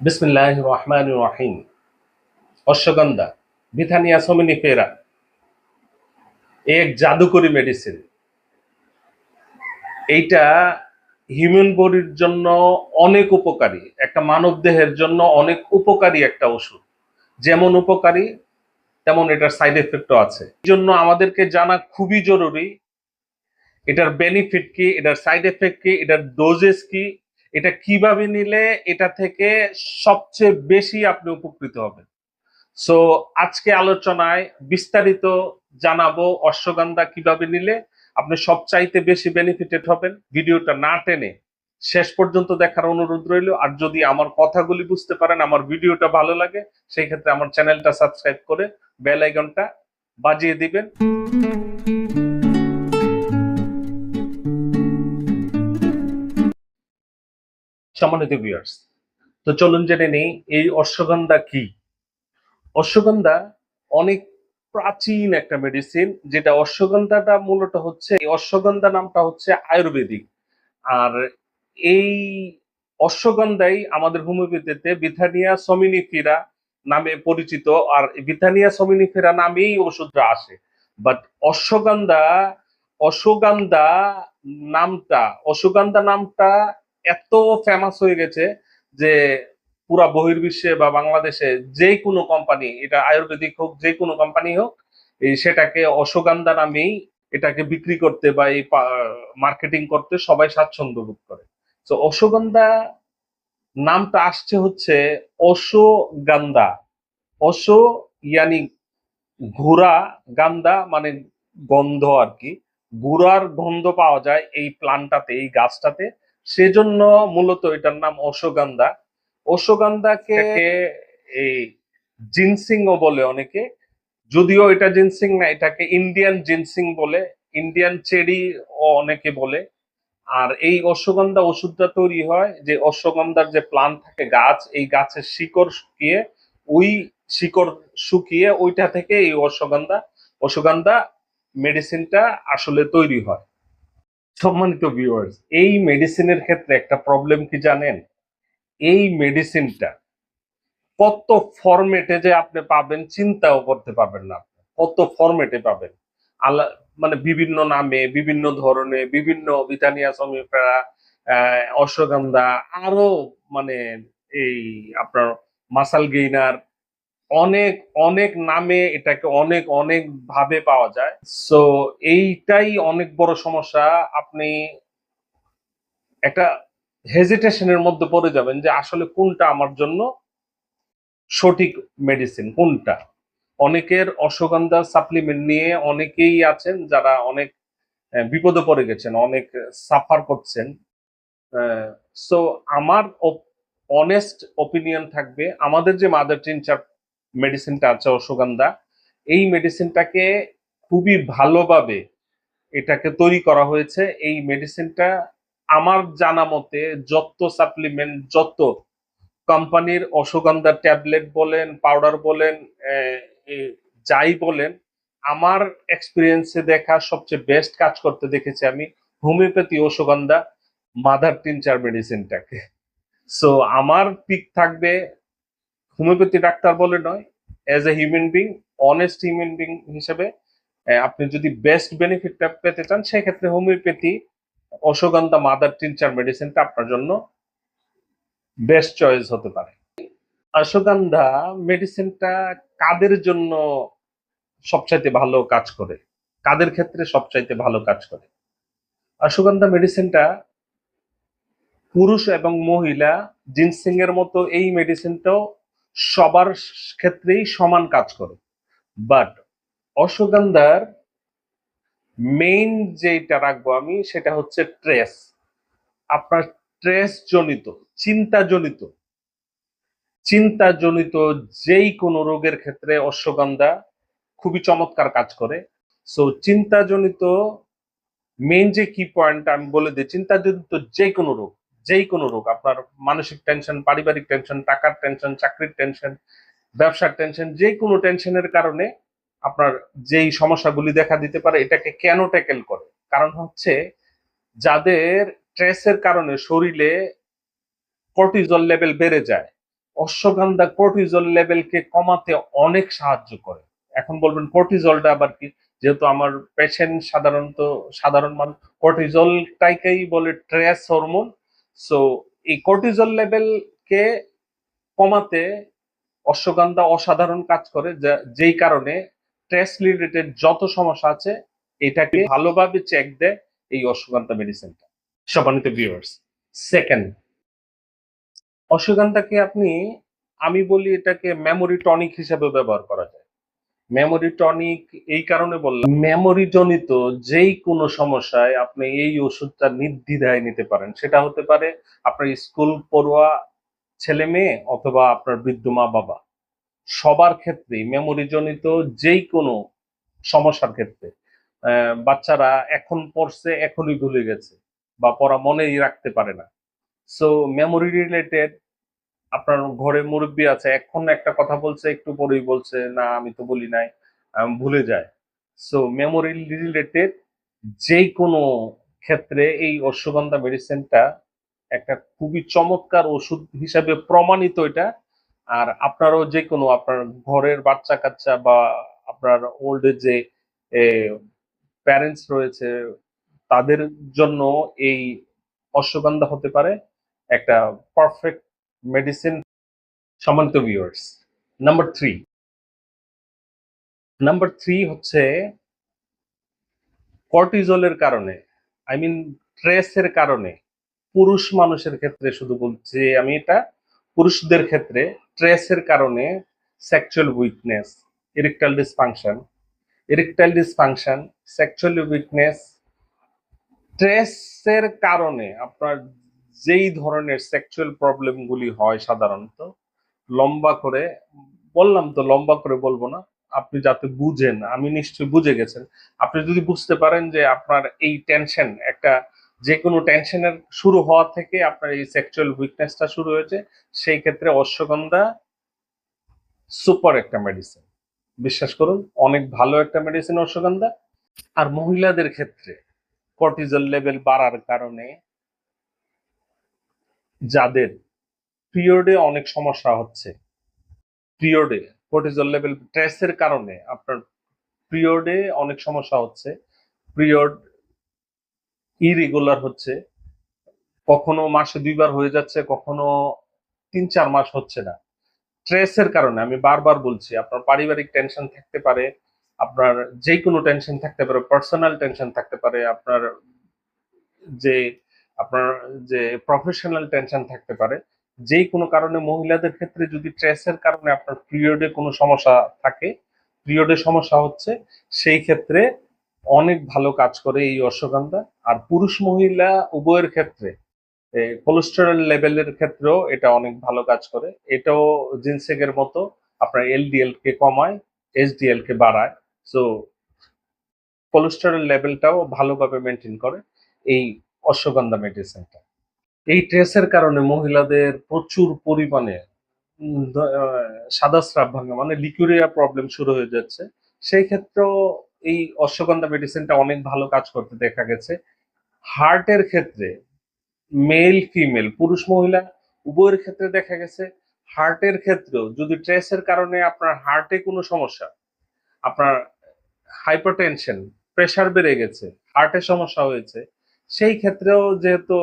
বিসমিল্লাহ রহমান রহিম অশ্বগন্ধা বিথানিয়া সোমিনিফেরা এক জাদুকরি মেডিসিন এইটা হিউম্যান বডির জন্য অনেক উপকারী, একটা মানব দেহের জন্য অনেক উপকারী একটা ওষুধ। যেমন উপকারী, তেমন এটার সাইড এফেক্টও আছে। এই জন্য আমাদেরকে জানা খুবই জরুরি, এটার বেনিফিট কি, এটার সাইড এফেক্ট কি, এটার ডোজেস কি এটা কীভাবে নিলে এটা থেকে সবচেয়ে বেশি আপনি উপকৃত হবেন? সো আজকে আলোচনায় বিস্তারিত জানাব অশ্বগন্ধা কীভাবে নিলে আপনি সবচাইতে বেশি বেনিফিটেড হবেন। ভিডিওটা না টেনে শেষ পর্যন্ত দেখার অনুরোধ রইল। আর যদি আমার কথাগুলি বুঝতে পারেন, আমার ভিডিওটা ভালো লাগে, সেই ক্ষেত্রে আমার চ্যানেলটা সাবস্ক্রাইব করে বেল আইকনটা বাজিয়ে দিবেন। সম্মানিত ভিউয়ার্স তো চলুন জেনে নেই, এই অশ্বগন্ধা কি? অশ্বগন্ধা অনেক প্রাচীন একটা মেডিসিন যেটা অশ্বগন্ধাটা মূলত হচ্ছে, এই অশ্বগন্ধা নামটা হচ্ছে আয়ুর্বেদিক। আর এই অশ্বগন্ধাই আমাদের হোমিওপ্যাথিতে বিথানিয়া সমিনিফিরা নামে পরিচিত, আর বিথানিয়া সমিনিফিরা নামেই ওষুধটা আসে। বাট অশ্বগন্ধা অশ্বগন্ধা নামটা অশ্বগন্ধা নামটা এত ফেমাস হয়ে গেছে যে পুরা বহির্বিশ্বে বা বাংলাদেশে যে কোনো কোম্পানি এটা আয়ুর্বেদিক হোক, যে কোনো কোম্পানি হোক, এই সেটাকে অশ্বগন্ধা নামেই এটাকে বিক্রি করতে বা এই মার্কেটিং করতে সবাই স্বাচ্ছন্দ্য বোধ করে। তো অশ্বগন্ধা নামটা আসছে হচ্ছে অশ্বগন্ধা অশ্ব ইয়ানি ঘোড়া গান্দা মানে গন্ধ আর কি। গুড়ার গন্ধ পাওয়া যায় এই প্লান্টটাতে এই গাছটাতে। সেজন্য মূলত এটার নাম অশ্বগন্ধা। অশ্বগন্ধাকে এই জিনসিংও বলে অনেকে। যদিও এটা জিনসিং না, এটাকে ইন্ডিয়ান জিনসিং বলে। ইন্ডিয়ান চেরি ও অনেকে বলে। আর এই অশ্বগন্ধা ওষুধটা তৈরি হয় যে অশ্বগন্ধার যে প্লান থাকে গাছ, এই গাছের শিকড় শুকিয়ে, ওই শিকড় শুকিয়ে ওইটা থেকে এই অশ্বগন্ধা অশ্বগন্ধা মেডিসিনটা আসলে তৈরি হয়। সম্মানিত ভিউয়ার্স এই মেডিসিনের ক্ষেত্রে একটা প্রবলেম কি জানেন এই মেডিসিনটা কত ফরম্যাটে যে আপনি পাবেন চিন্তাও করতে পারবেন না। কত ফরম্যাটে পাবেন আল্লাহ মানে বিভিন্ন নামে, বিভিন্ন ধরনের, বিভিন্ন বিতানিয়া সমিফেরা অশ্বগন্ধা, আরও মানে এই আপনার মাসাল গেইনার অনেক অনেক নামে এটাকে অনেক অনেক ভাবে পাওয়া যায়। সো এইটাই অনেক বড় সমস্যা। আপনি একটা হেজিটেশনের মধ্যে পড়ে যাবেন যে আসলে কোনটা আমার জন্য সঠিক মেডিসিন কোনটা? অনেকের অশ্বগন্ধা সাপ্লিমেন্ট নিয়ে অনেকেই আছেন যারা অনেক বিপদে পড়ে গেছেন, অনেক সাফার করছেন। সো আমার অনেস্ট ওপিনিয়ন থাকবে। আমাদের যে মাদার টিনচার মেডিসিনটা আছে অশ্বগন্ধা, এই মেডিসিনটাকে খুবই ভালোভাবে এটাকে তৈরি করা হয়েছে। এই মেডিসিনটা আমার জানা মতে যত সাপ্লিমেন্ট যত কোম্পানির অশ্বগন্ধা ট্যাবলেট বলেন পাউডার বলেন যাই বলেন, আমার এক্সপিরিয়েন্সে দেখা সবচেয়ে বেস্ট কাজ করতে দেখেছি আমি হোমিওপ্যাথি অশ্বগন্ধা মাদার টিনচার মেডিসিনটাকে সো আমার পিক থাকবে হোমিওপ্যাথি ডাক্তার বলে নয় as a human being honest human being হিসেবে আপনি যদি বেস্ট বেনিফিটটা পেতে চান, সেক্ষেত্রে হোমিওপ্যাথি অশ্বগন্ধা মাদার টিনচার মেডিসিনটা আপনার জন্য বেস্ট চয়েস হতে পারে। অশ্বগন্ধা মেডিসিনটা কাদের জন্য সবচাইতে ভালো কাজ করে? কাদের ক্ষেত্রে সবচাইতে ভালো কাজ করে? অশ্বগন্ধা মেডিসিনটা পুরুষ এবং মহিলা জিনসিং এর মতো এই মেডিসিনটাও সবার ক্ষেত্রেই সমান কাজ করে। বাট অশ্বগন্ধার মেইন যেটা রাখব আমি, সেটা হচ্ছে ট্রেস আপনার স্ট্রেস জনিত চিন্তাজনিত চিন্তাজনিত যেই কোনো রোগের ক্ষেত্রে অশ্বগন্ধা খুবই চমৎকার কাজ করে। সো চিন্তাজনিত মেইন যে কি পয়েন্ট আমি বলে দিই, চিন্তাজনিত যে কোনো রোগ যেই কোনো রোগ, আপনার মানসিক টেনশন পারিবারিক টেনশন টাকার টেনশন চাকরির টেনশন ব্যবসার টেনশন যে কোনো টেনশনের কারণে আপনার যেই সমস্যাগুলি দেখা দিতে পারে, এটাকে কেন ট্যাকেল করে? কারণ হচ্ছে যাদের স্ট্রেসের কারণে শরীরে কর্টিজল লেভেল বেড়ে যায়, অশ্বগন্ধা কর্টিজল লেভেলকে কমাতে অনেক সাহায্য করে। এখন বলবেন কর্টিজলটা আবার কি? যেহেতু আমার পেশেন্ট সাধারণত সাধারণ মানুষ কর্টিজলটাকেই বলে ট্রেস হরমোন সো এই কর্টিজল লেভেলকে কমাতে অশ্বগন্ধা অসাধারণ কাজ করে যেই কারণে স্ট্রেস রিলেটেড যত সমস্যা আছে, এটাকে ভালোভাবে চেক দেয় এই অশ্বগন্ধা মেডিসিনটা সম্মানিত ভিউয়ার্স সেকেন্ড অশ্বগন্ধাকে আপনি, আমি বলি এটাকে মেমোরি টনিক হিসেবে ব্যবহার করা যায়। মেমোরি টনিক এই কারণে বললাম মেমোরি জনিত যেই কোনো সমস্যায় আপনি এই ওষুধটা নির্দ্বিধায় নিতে পারেন। সেটা হতে পারে আপনার স্কুল পড়ুয়া ছেলে মেয়ে অথবা আপনার বৃদ্ধ মা বাবা। সবার ক্ষেত্রেই মেমোরি জনিত যেই কোনো সমস্যার ক্ষেত্রে বাচ্চারা এখন পড়ছে, এখনই ভুলে গেছে বা পড়া মনেই রাখতে পারে না। সো মেমোরি রিলেটেড আপনার ঘরে মুরব্বী আছে, এখন একটা কথা বলছে, একটু পরেই বলছে, না, আমি তো বলি নাই। ভুলে যায়। সো মেমোরি রিলেটেড যেই কোনো ক্ষেত্রে এই অশ্বগন্ধা মেডিসিনটা একটা খুবই চমৎকার ওষুধ হিসাবে প্রমাণিত এটা। আর আপনারও যে কোনো আপনার ঘরের বাচ্চা কাচ্চা বা আপনার ওল্ড যে প্যারেন্টস রয়েছে, তাদের জন্য এই অশ্বগন্ধা হতে পারে। একটা পারফেক্ট মেডিসিন সম্মানিত viewers number three number three হচ্ছে কর্টিজলের কারণে আই মিন স্ট্রেসের কারণে পুরুষ মানুষের ক্ষেত্রে শুধু বলছি আমি এটা, পুরুষদের ক্ষেত্রে স্ট্রেসের কারণে sexual weakness erectile dysfunction erectile dysfunction sexual weakness স্ট্রেসের কারণে আপনার যেই ধরনের সেক্সুয়াল প্রবলেমগুলি হয় সাধারণত, লম্বা করে, বললাম তো লম্বা করে বলব না, আপনি যাতে বুঝেন, আমি নিশ্চয়ই বুঝে গেছেন। আপনি যদি বুঝতে পারেন যে আপনার এই টেনশন একটা যে কোনো টেনশনের শুরু হওয়া থেকে আপনার এই সেক্সুয়াল উইকনেসটা শুরু হয়েছে, সেই ক্ষেত্রে অশ্বগন্ধা সুপার একটা মেডিসিন বিশ্বাস করুন, অনেক ভালো একটা মেডিসিন অশ্বগন্ধা। আর মহিলাদের ক্ষেত্রে কর্টিজল লেভেল বাড়ার কারণে যাদের পিরিয়ডে অনেক সমস্যা হচ্ছে। পিরিয়ডে কর্টিজল লেভেল স্ট্রেসের কারণে আপনার পিরিয়ডে অনেক সমস্যা হচ্ছে। পিরিয়ড ইরেগুলার হচ্ছে। কখনো মাসে দুইবার হয়ে যাচ্ছে, কখনো তিন চার মাস হচ্ছে না। স্ট্রেসের কারণে আমি বারবার বলছি, আপনার পারিবারিক টেনশন থাকতে পারে, আপনার যে কোনো টেনশন থাকতে পারে পার্সোনাল টেনশন থাকতে পারে, আপনার যে আপনার যে প্রফেশনাল টেনশন থাকতে পারে যে কোনো কারণে মহিলাদের ক্ষেত্রে যদি স্ট্রেসের কারণে আপনার পিরিয়ডে কোনো সমস্যা থাকে পিরিয়ডে সমস্যা হচ্ছে সেই ক্ষেত্রে অনেক ভালো কাজ করে এই অশ্বগন্ধা। আর পুরুষ মহিলা উভয়ের ক্ষেত্রে কোলেস্টেরল লেভেলের ক্ষেত্রেও এটা অনেক ভালো কাজ করে। এটাও জিনসেকের মতো আপনার এলডিএল কে কমায় এইচডিএল কে বাড়ায়। সো কোলেস্টেরল লেভেলটাও ভালোভাবে মেনটেন করে। এই অশ্বগন্ধা মেডিসিনটা এই ট্রেসের কারণে মহিলাদের প্রচুর পরিমাণে সাদা স্রাব ভাঙা মানে লিকুরিয়া প্রবলেম শুরু হয়ে যাচ্ছে। সেই ক্ষেত্রেও এই অশ্বগন্ধা মেডিসিনটা অনেক ভালো কাজ করতে দেখা গেছে। হার্টের ক্ষেত্রে মেল ফিমেল পুরুষ, মহিলা, উভয়ের ক্ষেত্রে দেখা গেছে। হার্টের ক্ষেত্রেও যদি ট্রেসের কারণে আপনার হার্টে কোনো সমস্যা, আপনার হাইপারটেনশন প্রেশার বেড়ে গেছে হার্টের সমস্যা হয়েছে সেই ক্ষেত্রেও যেহেতু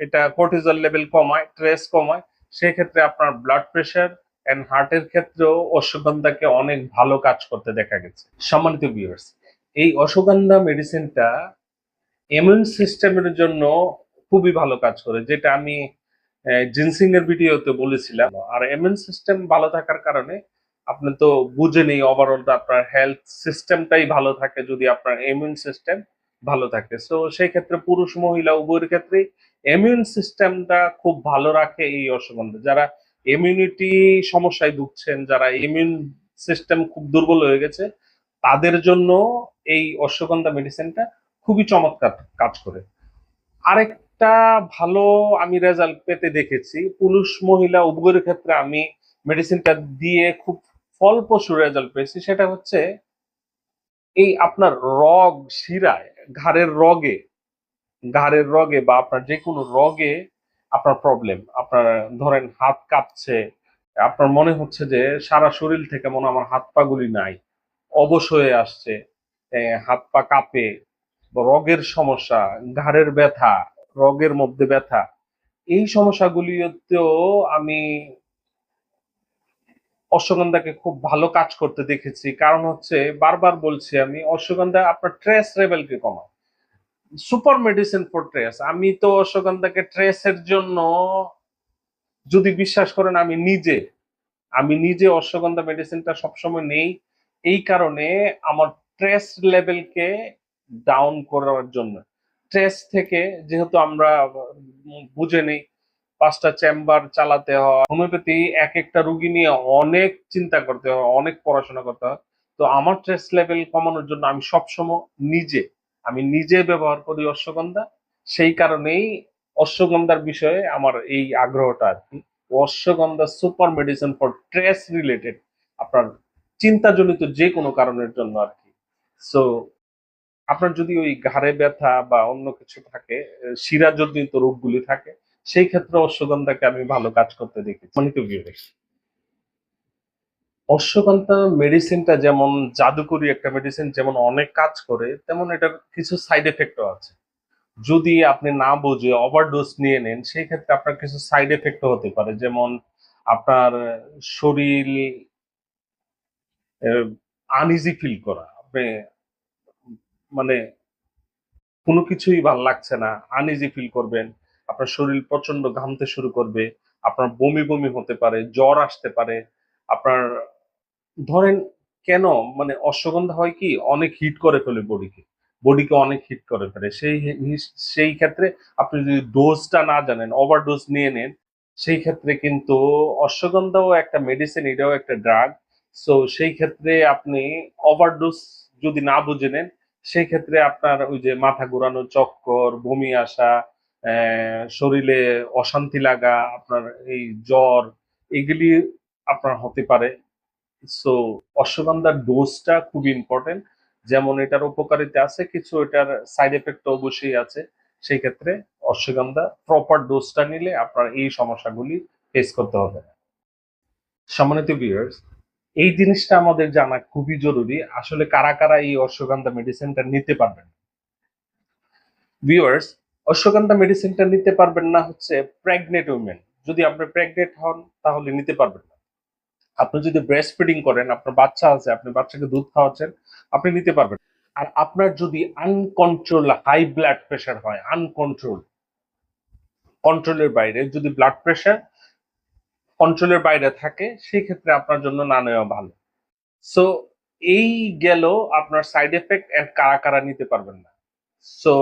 এটা কর্টিজল লেভেল কমায় স্ট্রেস কমায়, সেই ক্ষেত্রে আপনার ব্লাড প্রেশার এন্ড হার্টের ক্ষেত্রেও অশ্বগন্ধাকে অনেক ভালো কাজ করতে দেখা গেছে। সম্মানিত ভিউয়ার্স এই অশ্বগন্ধা মেডিসিনটা ইমিউন সিস্টেমের জন্য খুবই ভালো কাজ করে, যেটা আমি জিনসিং এর ভিডিওতে বলেছিলাম। আর ইমিউন সিস্টেম ভালো থাকার কারণে আপনি তো বুঝেনি ওভারঅল আপনার হেলথ সিস্টেমটাই ভালো থাকে যদি আপনার ইমিউন সিস্টেম ভালো থাকে। সো সেই ক্ষেত্রে পুরুষ, মহিলা উভয়ের ক্ষেত্রে ইমিউন সিস্টেমটা খুব ভালো রাখে এই অশ্বগন্ধা। যারা ইমিউনিটি সমস্যায় ভুগছেন, যারা ইমিউন সিস্টেম খুব দুর্বল হয়ে গেছে, তাদের জন্য এই অশ্বগন্ধা মেডিসিনটা খুবই চমৎকার কাজ করে। আরেকটা ভালো আমি রেজাল্ট পেতে দেখেছি, পুরুষ, মহিলা উভয়ের ক্ষেত্রে আমি মেডিসিনটা দিয়ে খুব ফলপ্রসূ রেজাল্ট পেয়েছি, সেটা হচ্ছে এই আপনার রগ শিরায়, ঘাড়ের রগে ঘাড়ের রগে বা আপনার যে কোনো রগে আপনার প্রবলেম আপনার ধরেন হাত কাঁপছে, আপনার মনে হচ্ছে যে সারা শরীর থেকে মনে আমার হাত পা গুলি নাই, অবশ হয়ে আসছে হাত পা কাঁপে রগের সমস্যা, ঘাড়ের ব্যথা, রগের মধ্যে ব্যথা, এই সমস্যাগুলিতেও আমি অশ্বগন্ধাকে খুব ভালো কাজ করতে দেখেছি। কারণ হচ্ছে বারবার বলছি আমি, অশ্বগন্ধা আপনার ট্রেস লেভেলকে কমায়। সুপার মেডিসিন ফর ট্রেস আমি তো অশ্বগন্ধাকে ট্রেসের জন্য যদি বিশ্বাস করেন আমি নিজে আমি নিজে অশ্বগন্ধা মেডিসিনটা সবসময় নেই। এই কারণে আমার ট্রেস লেভেলকে ডাউন করার জন্য। ট্রেস থেকে যেহেতু আমরা বুঝে নেই পাঁচটা চেম্বার চালাতে হয়। হোমিওপ্যাথি এক একটা রুগী নিয়ে অনেক চিন্তা করতে হয়, অনেক পড়াশোনা করতে হয়। তো আমার স্ট্রেস লেভেল কমানোর জন্য আমি সবসময় নিজে, আমি নিজে ব্যবহার করি অশ্বগন্ধা। সেই কারণেই অশ্বগন্ধার বিষয়ে আমার এই আগ্রহটা আর কি। Ashwagandha super medicine for stress related আপনার চিন্তাজনিত যে কোনো কারণের জন্য আর কি। সো আপনার যদি ওই ঘাড়ে ব্যথা বা অন্য কিছু থাকে শিরাজনিত রোগগুলি থাকে সেই ক্ষেত্রে অশ্বগন্ধাকে আমি ভালো কাজ করতে দেখেছি। মানে তো viewers, অশ্বগন্ধা মেডিসিনটা যেমন জাদুকরি একটা মেডিসিন যেমন অনেক কাজ করে তেমন এটার কিছু সাইড এফেক্টও আছে। যদি আপনি না বুঝে ওভারডোজ নিয়ে নেন সেই ক্ষেত্রে আপনার কিছু সাইড এফেক্টও হতে পারে। যেমন আপনার শরীর আনইজি ফিল করা। আপনি মানে কোনো কিছুই ভালো লাগছে না আনইজি ফিল করবেন। আপনার শরীর প্রচণ্ড ঘামতে শুরু করবে, আপনার বমি বমি হতে পারে, জ্বর আসতে পারে। আপনার, ধরেন কেন মানে অশ্বগন্ধা হয় কি, অনেক হিট করে ফেলে বডিকে বডিকে অনেক হিট করে ফেলে। সেই সেই ক্ষেত্রে আপনি যদি ডোজটা না জানেন, ওভারডোজ নিয়ে নেন, সেই ক্ষেত্রে কিন্তু অশ্বগন্ধাও একটা মেডিসিন এটাও একটা ড্রাগ সো সেই ক্ষেত্রে আপনি ওভারডোজ যদি না বুঝে নেন, সেই ক্ষেত্রে আপনার ওই যে মাথা ঘোরানো, চক্কর, বমি আসা শরীরে অশান্তি লাগা, আপনার এই জ্বর, এগুলি আপনার হতে পারে। সো অশ্বগন্ধার ডোজটা খুব ইম্পর্টেন্ট যেমন এটার উপকারিতা আছে, কিছু এটার সাইড এফেক্ট অবশ্যই আছে। সেই ক্ষেত্রে অশ্বগন্ধা প্রপার ডোজটা নিলে আপনার এই সমস্যাগুলি ফেস করতে হবে। না সম্মানিত ভিউয়ার্স এই জিনিসটা আমাদের জানা খুবই জরুরি। আসলে কারা কারা এই অশ্বগন্ধা মেডিসিনটা নিতে পারবেন? ভিউয়ার্স অশ্বগন্ধা মেডিসিনটা নিতে পারবেন না হচ্ছে প্রেগনেন্ট উইমেন যদি আপনি প্রেগনেন্ট হন, তাহলে নিতে পারবেন না। আপনি যদি ব্রেস্ট ফিডিং করেন, আপনার বাচ্চা আছে, আপনি বাচ্চাকে দুধ খাওয়াচ্ছেন, আপনি নিতে পারবেন আর আপনার যদি আনকন্ট্রোল হাই ব্লাড প্রেশার হয় আনকন্ট্রোল কন্ট্রোলের বাইরে যদি ব্লাড প্রেশার কন্ট্রোলের বাইরে থাকে সেই ক্ষেত্রে আপনার জন্য না নেওয়া ভালো। সো এই গেল আপনার সাইড এফেক্ট এন্ড কারা কারা নিতে পারবেন না। সো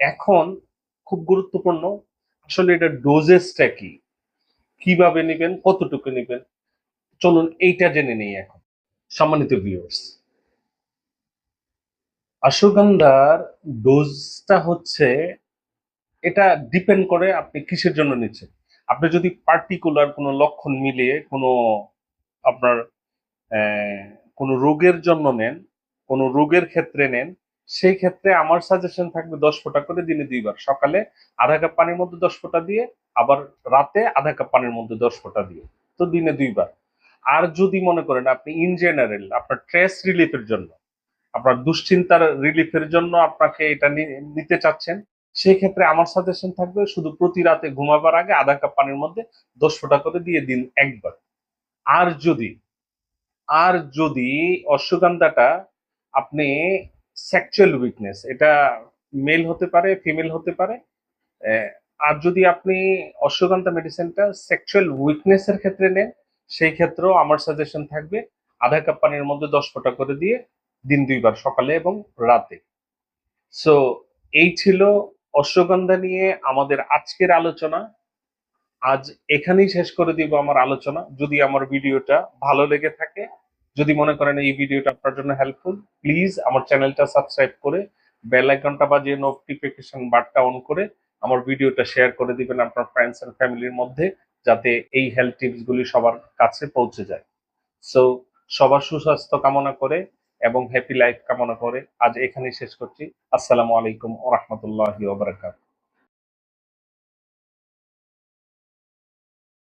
এখন খুব গুরুত্বপূর্ণ, আসলে এটা ডোজেসটা কি? কীভাবে নেবেন? কতটুকু নেবেন? চলুন এইটা জেনে নেই এখন। সম্মানিত ভিউয়ার্স অশ্বগন্ধার ডোজটা হচ্ছে, এটা ডিপেন্ড করে আপনি কিসের জন্য নিচ্ছেন। আপনি যদি পার্টিকুলার কোনো লক্ষণ মিলিয়ে কোনো আপনার কোনো রোগের জন্য নেন, কোনো রোগের ক্ষেত্রে নেন সেই ক্ষেত্রে আমার সাজেশন থাকবে দশ ফোঁটা করে দিনে দুইবার। সকালে আধা কাপ পানির মধ্যে দশ ফোঁটা দিয়ে, আবার রাতে আধা কাপ পানির মধ্যে দশ ফোঁটা দিয়ে। তো দিনে দুইবার। আর যদি মনে করেন আপনি ইন জেনারেল আপনার স্ট্রেস রিলিফের জন্য, আপনার দুশ্চিন্তার রিলিফের জন্য আপনাকে এটা নিতে চাচ্ছেন, সেই ক্ষেত্রে আমার সাজেশন থাকবে শুধু প্রতি রাতে ঘুমাবার আগে আধা কাপ পানির মধ্যে দশ ফোঁটা করে দিয়ে দিন একবার। আর যদি আর যদি অশ্বগন্ধাটা আপনি সেক্সুয়াল উইকনেস এটা মেল হতে পারে ফিমেল হতে পারে। আর যদি আপনি অশ্বগন্ধা মেডিসিনটা সেক্সুয়াল উইকনেসের ক্ষেত্রে নেন, সেই ক্ষেত্রেও আমার সাজেশন থাকবে আধা কাপ পানির মধ্যে দশ ফোঁটা করে দিয়ে দিন দুইবার, সকালে এবং রাতে। সো এই ছিল অশ্বগন্ধা নিয়ে আমাদের আজকের আলোচনা। আজ এখানেই শেষ করে দিব আমার আলোচনা। যদি আমার ভিডিওটা ভালো লেগে থাকে যদি মনে করেন এই ভিডিওটা আপনার জন্য হেল্পফুল প্লিজ আমার চ্যানেলটা সাবস্ক্রাইব করে বেল আইকনটা বাজিয়ে নোটিফিকেশন বারটা অন করে আমার ভিডিওটা শেয়ার করে দিবেন আপনার ফ্রেন্ডস এন্ড ফ্যামিলির মধ্যে, যাতে এই হেলথ টিপস গুলি সবার কাছে পৌঁছে যায়। সো সবার সুস্বাস্থ্য কামনা করে এবং হ্যাপি লাইফ কামনা করে আজ এখানেই শেষ করছি। আসসালামু আলাইকুম ওয়া রাহমাতুল্লাহি ওয়া বারাকাতুহু।